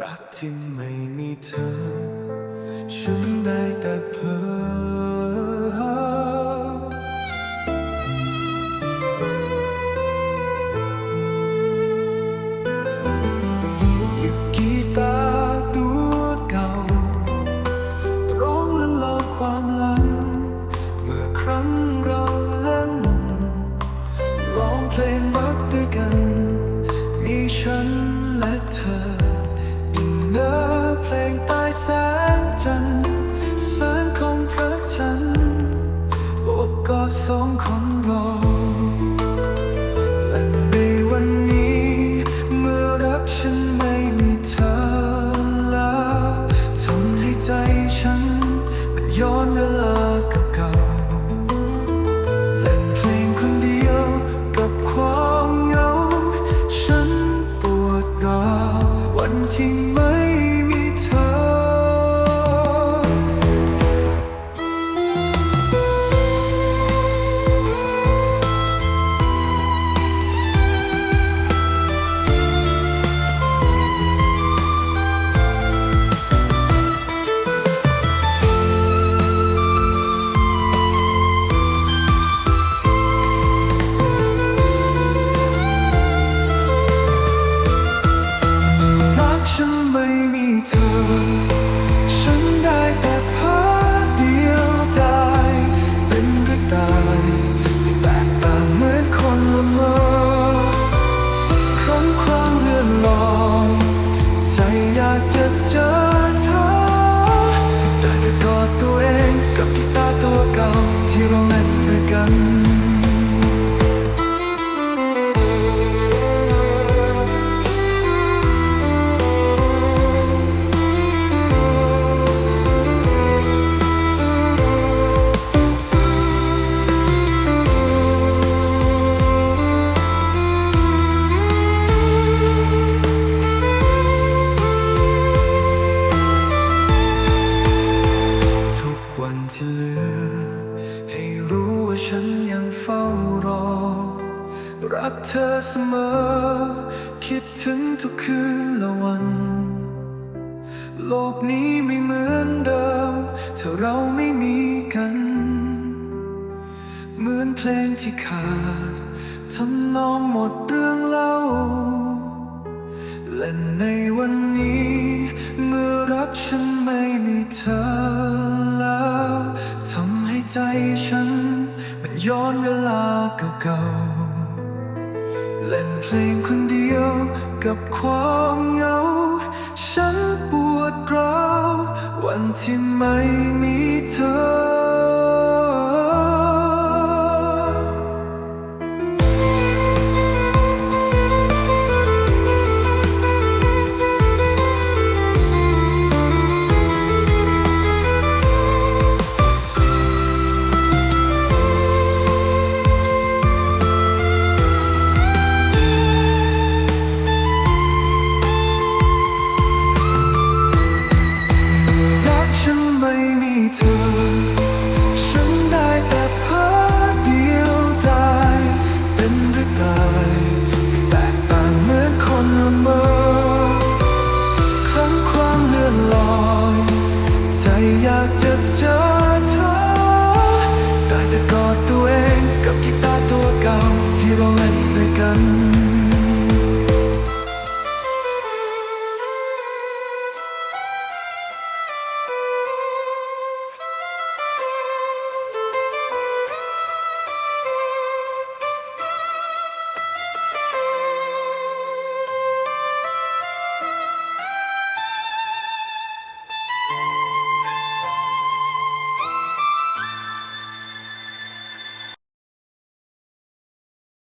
รักที่ไม่มีเธอ ฉันได้แต่เพ้อยิบกีตาร์ตัวเก่าร้ มันย้อนเลาเก่าเล่นเพลงคนเดียวกับความเหงา ฉันปวดร้าววันที่ไม่ ฉันยังเฝ้ารอ รักเธอเสมอ คิดถึงทุกคืนละวัน โลกนี้ไม่เหมือนเดิม ถ้าเราไม่มีกัน เหมือนเพลงที่ขาดทำนองหมดเรื่องเล่า และในวันนี้ เมื่อรักฉันไม่มีเธอแล้วทำให้ใจ ย้อนเวลาเก่าๆเล่นเพลงคนเดียวกับความเหงา ฉันปวดร้าววันที่ไม่มีเธอ กีตาร์ตัวเก่าที่เราเล่นด้วยกัน